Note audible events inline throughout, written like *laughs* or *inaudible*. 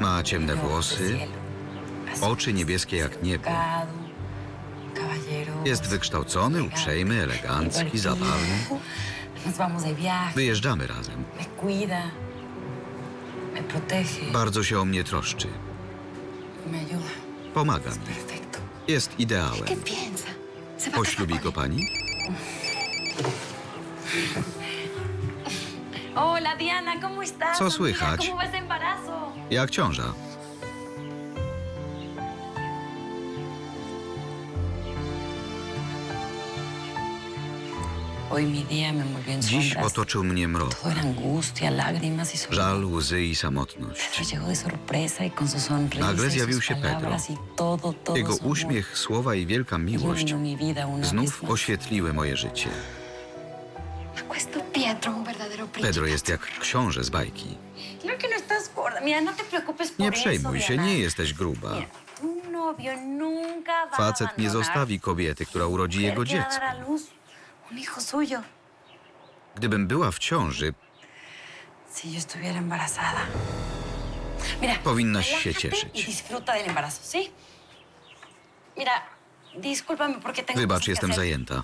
Ma ciemne włosy, oczy niebieskie jak niebo. Jest wykształcony, uprzejmy, elegancki, zabawny. Wyjeżdżamy razem. Bardzo się o mnie troszczy. Pomaga mi. Jest ideałem. ¿Qué piensa? ¿Se va a casar Poślubi go pani? *laughs* ¿cómo estás? Co słychać? ¿Cómo va ese embarazo? Jak ciąża? Hoy mi día me envolvió en Dziś sombras. otoczył mnie mrok. Todo era angustia, lágrimas y soledad. Żal, łzy i samotność. Pedro llegó de sorpresa y con su sonrisa Nagle y zjawił sus się Pedro. palabras y todo, todo Jego su amor uśmiech, słowa i wielka miłość iluminó mi vida una znów más. oświetliły moje życie. Pedro jest jak książę z bajki. No no Nie przejmuj się, nie jesteś gruba. Facet nie zostawi kobiety, która urodzi jego dziecko. Gdybym była w ciąży, Powinnaś się cieszyć. Y wybacz, jestem zajęta.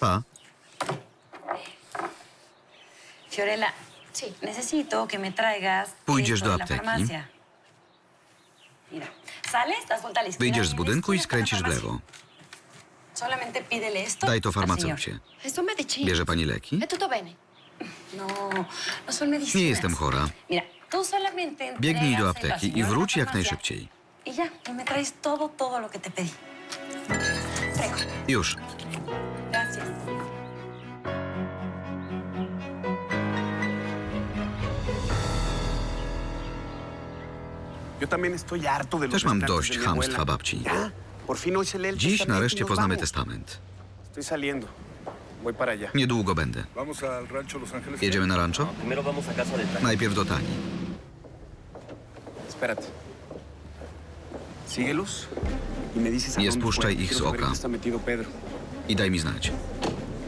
Pa, Fiorella, sí, necesito que me traigas Pójdziesz esto do de la apteki. farmacia. Mira, sales, das vuelta a la izquierda. wyjdziesz z y budynku i skręcisz w lewo. Solamente pídele esto Daj to al señor. farmaceucie. Medicina. Bierze pani leki? Tutto bene? No, no son medicinas. Nie jestem chora. Mira, tú solamente Biegnij do al apteki i la wróć jak farmacia najszybciej. Y ya, y me traes todo, todo lo que te pedí. Traigo. Już. Też mam dość chamstwa babci. Dziś y nareszcie poznamy testament. Niedługo będę. Jedziemy na rancho? Najpierw do Tani. Y Nie spuszczaj ich z oka. I daj mi znać.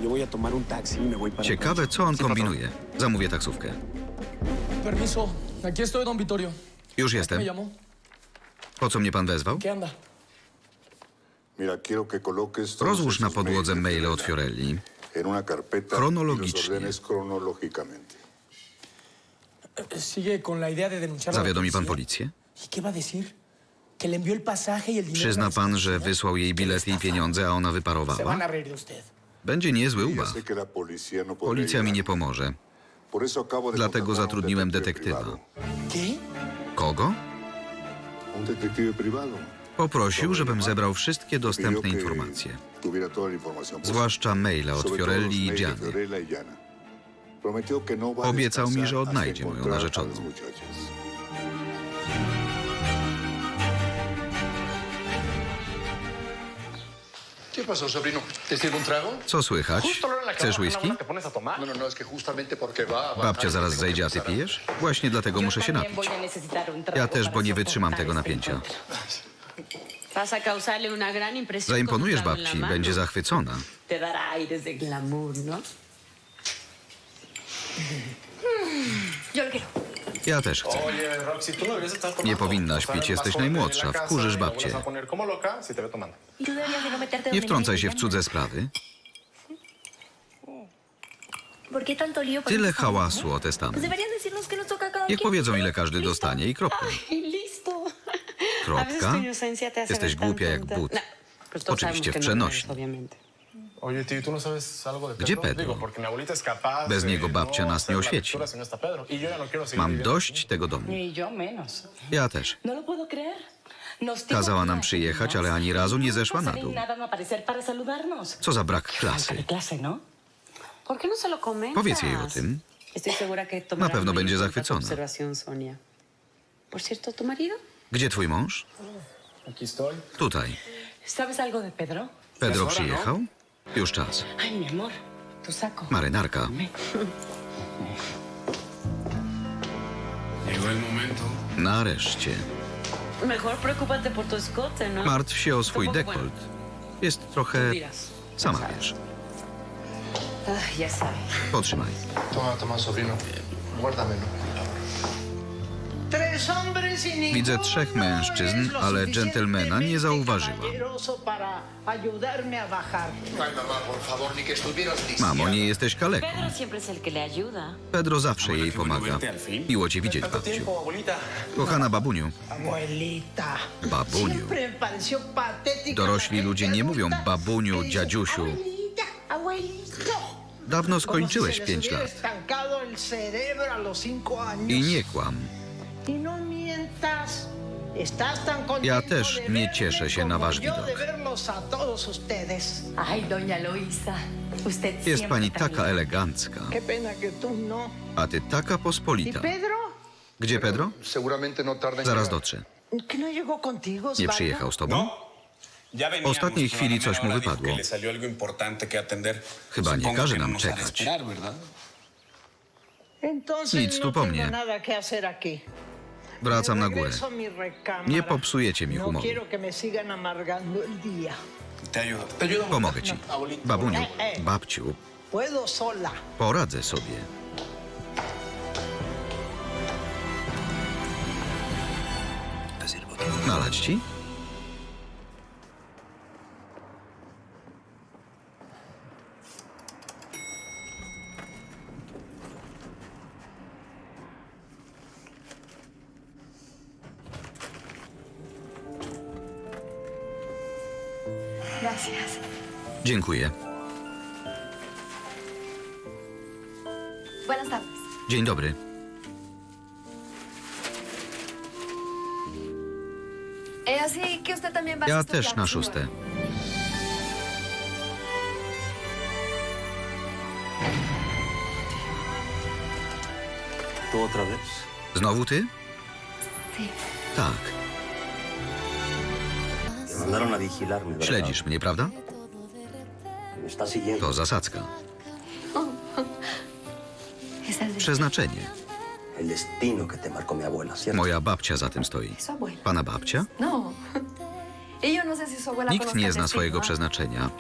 Y Ciekawe, co on kombinuje. Zamówię taksówkę. Permiso, aquí estoy, don Vittorio. Już ¿Me jestem. Po co mnie pan wezwał? Rozłóż na podłodze maile od Fiorelli. Chronologicznie. y la Zawiadomi pan policję? ¿Y y? Przyzna pan, że wysłał jej bilet i pieniądze, a ona wyparowała? Będzie niezły policía no Policja mi nie pomoże. Dlatego zatrudniłem detektywa. Kogo? Poprosił, żebym zebrał wszystkie dostępne informacje. Zwłaszcza maile od Fiorelli i Gianni. No Obiecał mi, że odnajdzie moją narzeczoną. ¿Qué pasó, sobrino? ¿Te sirvo un trago? Co słychać? Chcesz whisky? No, no, no, es que justamente porque va a bajar Babcia y zaraz tengo que zejdzie, a ty empezar a- pijesz? Właśnie dlatego muszę się napić. Ja też, bo nie wytrzymam tego napięcia. Zaimponujesz babci, będzie zachwycona. Te dará aires de glamour, ¿no? Yo lo quiero. Ja też chcę. Nie powinnaś pić, jesteś najmłodsza, wkurzysz babcię. te Nie wtrącaj się w te cudze sprawy. Tyle hałasu o a cada Niech powiedzą, ile każdy dostanie i kropka. Kropka? te Jesteś głupia jak but. No, Oczywiście w no przenośni. Gdzie Pedro? Bez niego babcia no nas hacer nie oświeci. no. Y no Mam dość tego domu. Ja też. No Kazała nam przyjechać, ale ani razu nie zeszła na dół. No. Co za brak klasy. ¿no? ¿Por qué no? Powiedz jej o tym. Tomará pewno będzie zachwycona. Gdzie twój mąż? Tutaj. Pedro przyjechał? Już czas. Ay, mi amor, tu saco. Marynarka. *laughs* Llegó el momento. Nareszcie. Mejor preocúpate por tu escote, ¿no? Martw się o swój dekolt. Jest trochę... Sama wiesz. Ay, ya sabes. Potrzymaj. Toma, toma, sobrino. Guárdamelo. Widzę trzech mężczyzn, ale dżentelmena nie zauważyła. Mamo, nie jesteś kaleką. Pedro zawsze jej pomaga. Miło cię widzieć, babciu. Kochana babuniu, Abuelita. babuniu. Dorośli ludzie nie mówią babuniu, dziadziusiu. Dawno skończyłeś pięć lat. I nie kłam. Y no Ja też nie cieszę się na wasz widok. Jest pani taka elegancka, no. a ty taka ¿Y pospolita. Pedro? Gdzie Pedro? No Zaraz dotrze. ¿Que no llegó contigo, Nie przyjechał z tobą? W ostatniej chwili coś mu wypadło. Chyba nie każe nam czekać. Nic tu po mnie. Wracam na górę. Nie popsujecie mi No humoru. Pomogę ci. Babuniu, babciu, Puedo sola. poradzę sobie. Nalać ci? Dziękuję. Dzień dobry. A Ja też na szóste. Znowu ty? Tak. Śledzisz mnie, prawda? Me está siguiendo. To zasadzka. *laughs* Przeznaczenie. Moja babcia za tym stoi. Pana babcia? No. No Nikt nie zna swojego ¿ah? przeznaczenia,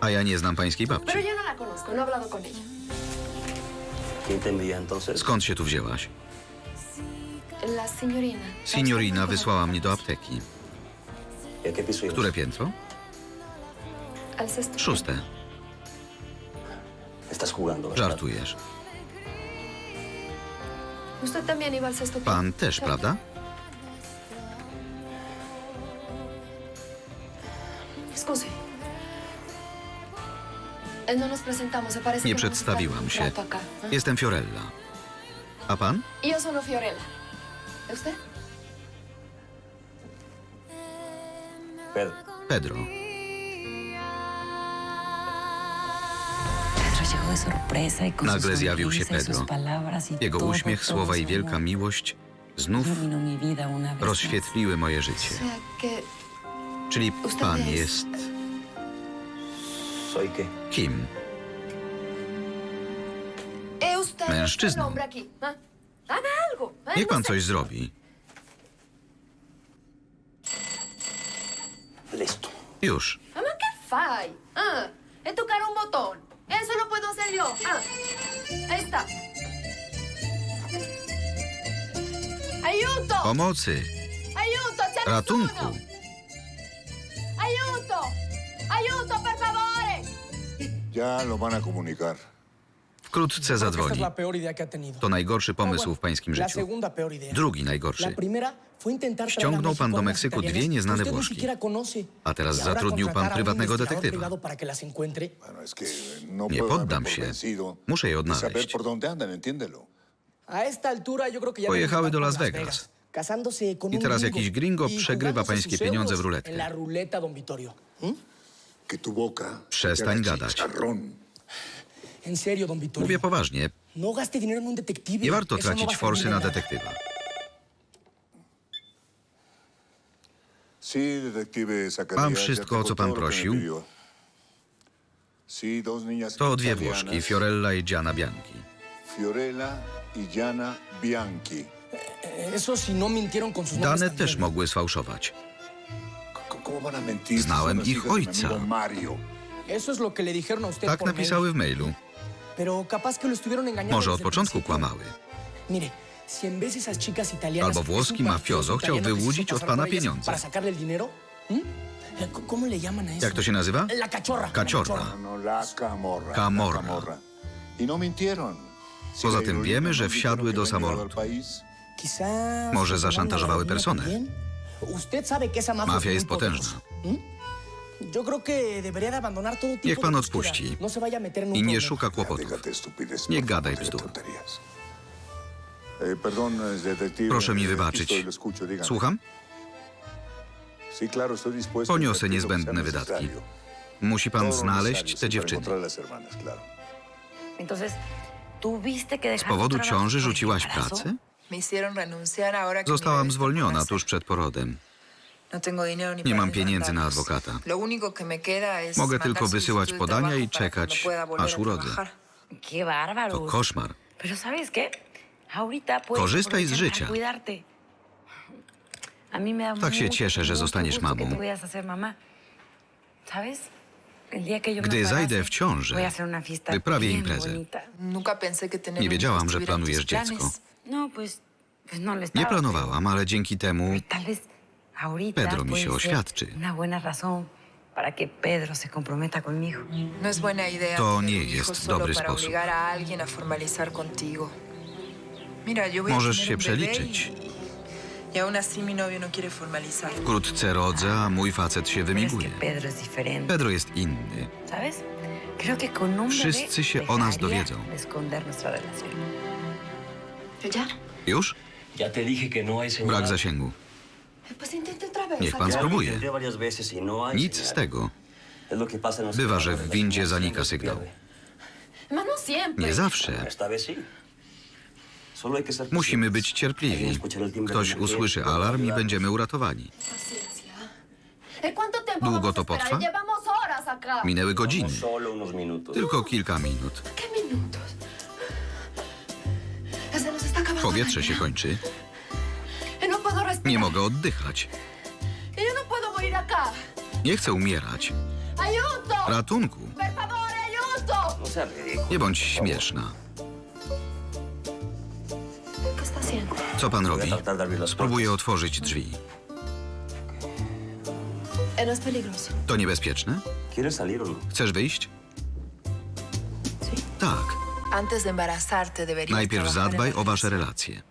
a ja nie znam pańskiej babci. no. Skąd się tu wzięłaś? Signorina. Wysłała mnie do apteki. Które piętro? Szóste. Żartujesz. Usted también iba al sexto. Pan też, prawda? Eh, No Nie no przedstawiłam się. Jestem Fiorella. A pan? Yo soy Fiorella. ¿Y usted? Pedro, Nagle su zjawił się y Pedro. y Jego uśmiech, słowa i wielka miłość znów rozświetliły moje życie. Czyli pan es- jest kim? Eh, Mężczyzną. ¿ah? Niech pan coś zrobi. Już. Mamá, ¿qué fai? Ah, es tocar un botón. Eso lo puedo hacer yo. Ah, ahí está. ¡Ayuto! Pomocy. ¡Ayuto! ¡Se me Ratunku. suno! ¡Ayuto! ¡Ayuto, por favor! Ya lo van a comunicar. Wkrótce zadzwoni. To najgorszy pomysł w pańskim życiu. Drugi najgorszy. Ściągnął pan do Meksyku dwie nieznane Włoszki. A teraz Y zatrudnił pan prywatnego detektywa. que no Nie poddam się. Muszę je odnaleźć. Pojechały do Las Vegas. I teraz jakiś gringo y przegrywa pańskie pieniądze w ruletkę. ¿Mm? Przestań gadać. chicharrón. En serio, don Vittorio. Mówię poważnie. No. Nie warto no tracić forsy na detektywa. Mam wszystko, o co pan prosił. To dwie Włoszki, Fiorella i Gianna Bianchi. Fiorella y Gianna Bianchi. Eh, no Dane też mogły sfałszować. Znałem ich ojca. Tak napisały w mailu. Może od początku kłamały. Albo włoski mafiozo chciał wyłudzić od pana pieniądze. ¿Mm? Jak to się nazywa? La No, no, camorra. Y no Poza tym wiemy, no że dijeron wsiadły do samolotu. Może zaszantażowały esa mafia, Mafia es jest potężna. Niech pan odpuści No i nie szuka kłopotów. Nie gadaj bzdur. Eh, eh. Proszę mi eh, wybaczyć. Słucham? Poniosę niezbędne wydatki. Musi pan znaleźć te dziewczyny. encontrar a las hermanas, claro. Entonces, ¿tú viste que Z powodu ciąży rzuciłaś pracę? Zostałam zwolniona tuż przed porodem. No tengo dinero ni Nie para mam pieniędzy na adwokata. Mogę tylko wysyłać podania i czekać, aż urodzę. To koszmar. Korzystaj z życia. Tak się cieszę, że zostaniesz mamą. Gdy zajdę w fiesta wyprawię imprezę. Nie wiedziałam, że planujesz dziecko. No, no Nie planowałam, ale dzięki temu Pedro mi się ser oświadczy. No To nie jest dobry sposób. Możesz się przeliczyć. y, y no. Wkrótce rodzę, a mój facet się wymiguje. Pedro jest inny. Wszyscy się o nas dowiedzą. Już? No. Brak zasięgu. Pues intente otra vez. Niech pan spróbuje. Nic z tego. Bywa, że w windzie zanika sygnał. Nie zawsze. Musimy być cierpliwi. Ktoś usłyszy alarm i będziemy uratowani. ¿De cuánto tiempo Długo to potrwa? Minęły godziny. Tylko kilka minut. Powietrze się kończy. Nie mogę oddychać. No. Nie chcę umierać. Ratunku. No. Nie bądź śmieszna. Co pan robi? Spróbuję otworzyć drzwi. To niebezpieczne? ¿Quieres salir o no? Chcesz wyjść? Tak. Najpierw zadbaj o wasze relacje.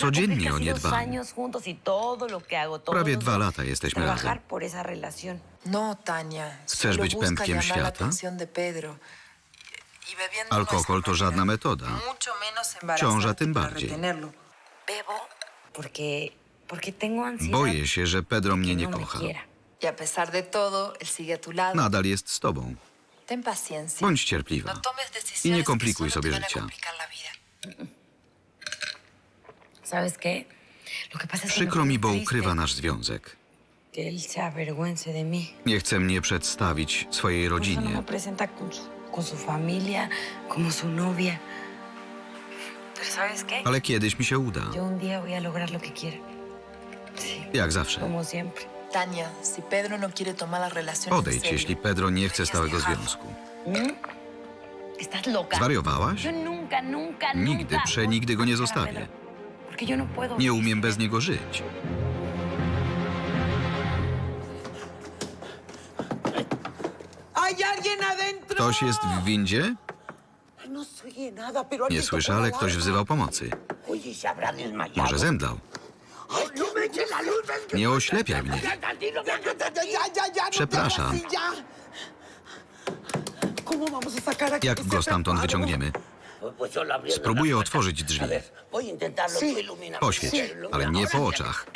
Codziennie o nie dos dbam. años juntos y todo lo que hago, todos Prawie dwa lata jesteśmy trabajar razem. por esa relación. No, Tania. Chcesz być pępkiem świata? Y no Alkohol es to żadna metoda. Ciąża tym bardziej. Boję się, że Pedro mnie nie no me kocha. Y a pesar de todo, él sigue a tu lado. Nadal jest z tobą. Ten paciencia. Bądź cierpliwa. No tomes decisiones I nie komplikuj sobie życia. Complicar la vida. ¿Sabes qué? Lo que pasa es que Przykro mi, bo ukrywa nasz związek. que él se avergüence de mí. Nie chce mnie przedstawić swojej Por eso no me rodzinie. presenta con su, con su familia, como su novia. Pero ¿sabes qué? Ale kiedyś mi się uda. Yo un día voy a lograr lo que quiera. Sí, Jak zawsze. como siempre. Tania, si Pedro no quiere tomar la relación en Odejdź, serio, jeśli Pedro nie chce stałego związku. ¿Estás loca? Zwariowałaś? Yo nunca, nunca, Nigdy, przenigdy go nie zostawię. Nie vivir umiem bez niego żyć. Ktoś jest w windzie? No Nie słyszę, ale ktoś wzywał pomocy. Może zemdlał. No Nie oślepiaj mnie. No Przepraszam. hagas así, ya. ¿Cómo vamos a sacar aquí Jak go stamtąd wyciągniemy? Spróbuję otworzyć drzwi. Poświeć, ale nie po oczach.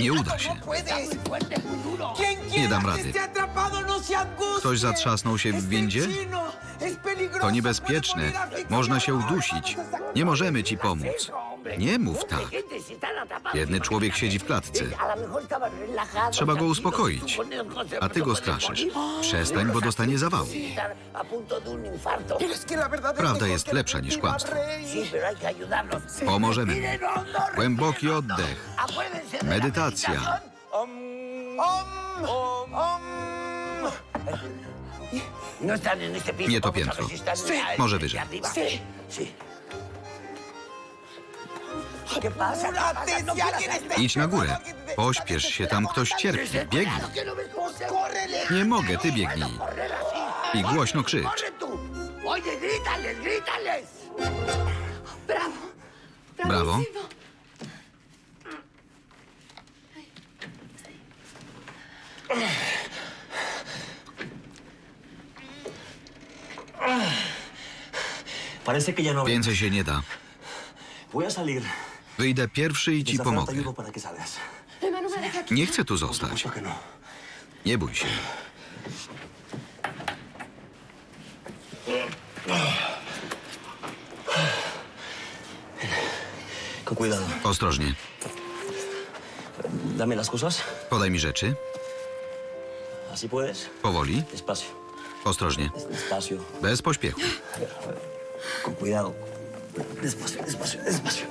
Nie uda się. No. Quien Nie dam rady. no. Ktoś zatrzasnął się w windzie? To niebezpieczne. Można się udusić. Nie możemy ci pomóc. Nie mów tak. Biedny człowiek siedzi w klatce. Trzeba go uspokoić. A ty go straszysz. Przestań, bo dostanie zawału. Prawda jest lepsza niż kłamstwo. Pomożemy Głęboki oddech. Medytacja. Nie to piętro. Może wyżej. Idź na górę. Pośpiesz się, tam ktoś cierpi. Biegnij. ¿Qué no. Nie mogę, ty biegnij. I głośno krzycz. Brawo. Bravísimo. Parece que ya no Więcej się nie da. Voy a salir. Wyjdę pierwszy i ci pomogę. Nie chcę tu zostać. ¿Por qué no? Nie bój się. Ostrożnie. Dame las cosas. Podaj mi rzeczy. Así puedes. Powoli. Despacio. Ostrożnie. Despacio. Bez pośpiechu. Con cuidado. Despacio, despacio, despacio.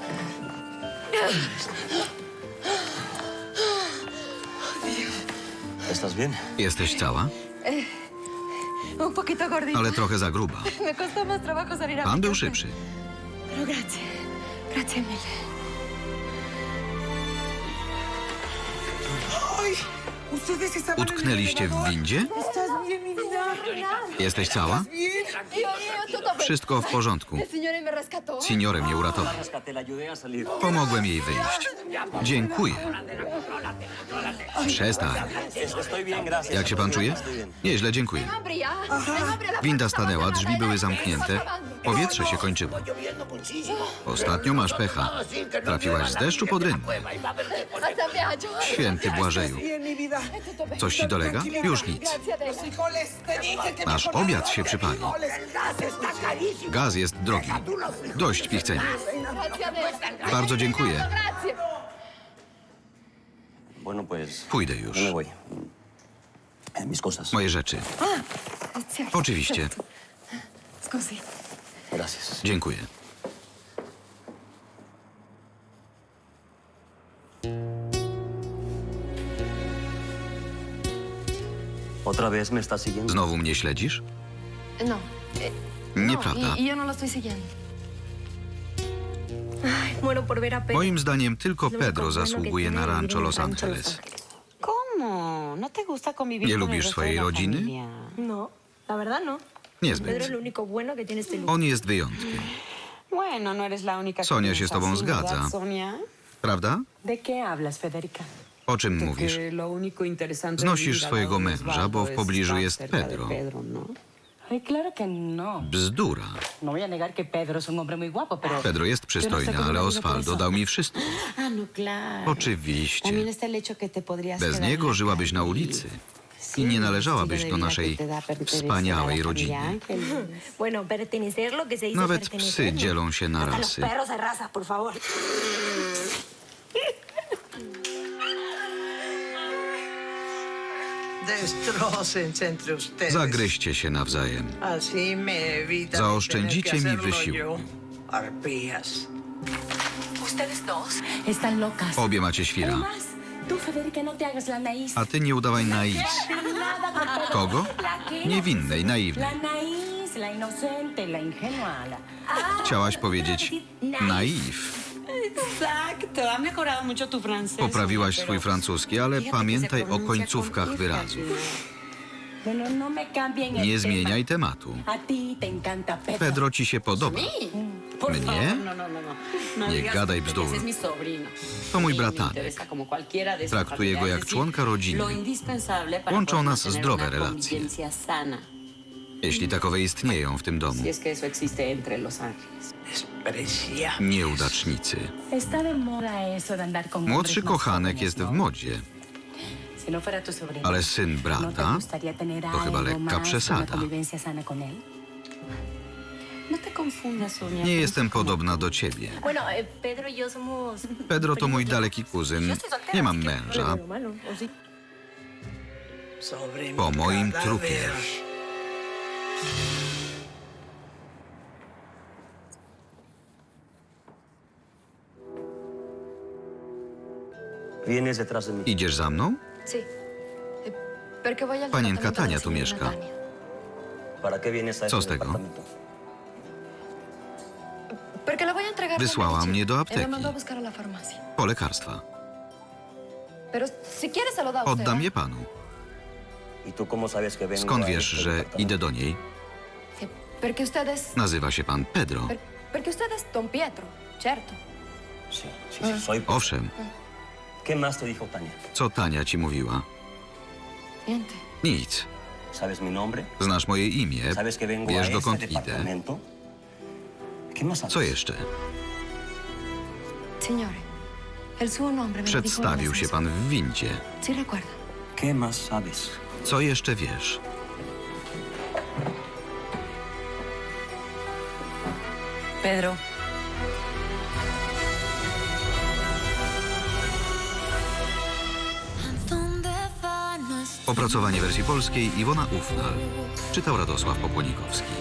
Jesteś cała, Un poquito gordita. ale trochę za gruba. *laughs* Me costó más trabajo salir a Pan był szybszy. Pero gracias. Gracias, Emily. Utknęliście w windzie? Jesteś cała? Wszystko w porządku. Seniorem mnie uratował. Pomogłem jej wyjść. Dziękuję. Przestań. Jak się pan czuje? Nieźle, dziękuję. Winda stanęła, drzwi były zamknięte. Powietrze się kończyło. Ostatnio masz pecha. Trafiłaś z deszczu pod rynny. Święty Błażeju. Coś ci dolega? Już nic. Nasz obiad się przypali. Gaz jest drogi. Dość pichcenia. Bardzo dziękuję. Pójdę już. Moje rzeczy. Oczywiście. Scusi. Gracias. Dziękuję. ¿Otra vez me estás siguiendo? Znowu mnie śledzisz? No. Nieprawda. Y, y yo no lo estoy siguiendo. Muero por ver a Pedro. Moim zdaniem tylko Pedro zasługuje na rancho Los Angeles. ¿Cómo? ¿No te gusta convivir ¿Nie con el lubisz resto swojej la rodziny? familia? No, la verdad no. Niezbyt. On jest wyjątkiem. No Sonia się z tobą así, ¿verdad, zgadza. Prawda? O czym mówisz? Znosisz swojego de męża, bo w pobliżu jest Pedro. ¿no? No. Bzdura. No Pedro jest przystojny, ale Osvaldo dał mi wszystko. Ah, no. Oczywiście. Bez niego żyłabyś na ulicy. I nie należałabyś do naszej wspaniałej rodziny. Nawet psy ¿no? dzielą się na rasy. Zagryźcie się nawzajem. Zaoszczędzicie mi wysiłku. Obie macie świra. No. A ty nie udawaj Pedro. Kogo? Niewinnej, naiwnej. Chciałaś powiedzieć naiw. Poprawiłaś swój francuski, ale pamiętaj o końcówkach Y, wyrazów. No Nie zmieniaj tematu. Pedro ci się podoba. ¿Mnie? no, no, no, no. No Nie gadaj bzdur. To mój Y bratanek. Traktuję go jak familiares, członka rodziny. Łączą nas zdrowe relacje. Jeśli takowe istnieją w tym domu. Nieudacznicy. Młodszy kochanek jest w modzie, ale syn ¿no te brata to chyba lekka przesada. Nie jestem podobna do ciebie. Eh, Pedro to mój daleki kuzyn. Nie mam męża. Pero malo, ¿o sí? Sobre Po moim trupie. Idziesz za mną? Eh, Panienka Tania tu mieszka. Tania. ¿Para qué vienes a Co z tego? Wysłała mnie do apteki. Po lekarstwa. Oddam ¿eh? je panu. ¿Y tú cómo sabes que vengo Skąd wiesz, że idę do niej? Nazywa się pan Pedro. Owszem, co Tania ci mówiła? Nic. Znasz moje imię, ¿Sabes que vengo a wiesz dokąd idę. En el Przedstawił się pan w windzie. Co jeszcze wiesz? Pedro. Opracowanie wersji polskiej Iwona Ufnal. Czytał Radosław Popłonikowski.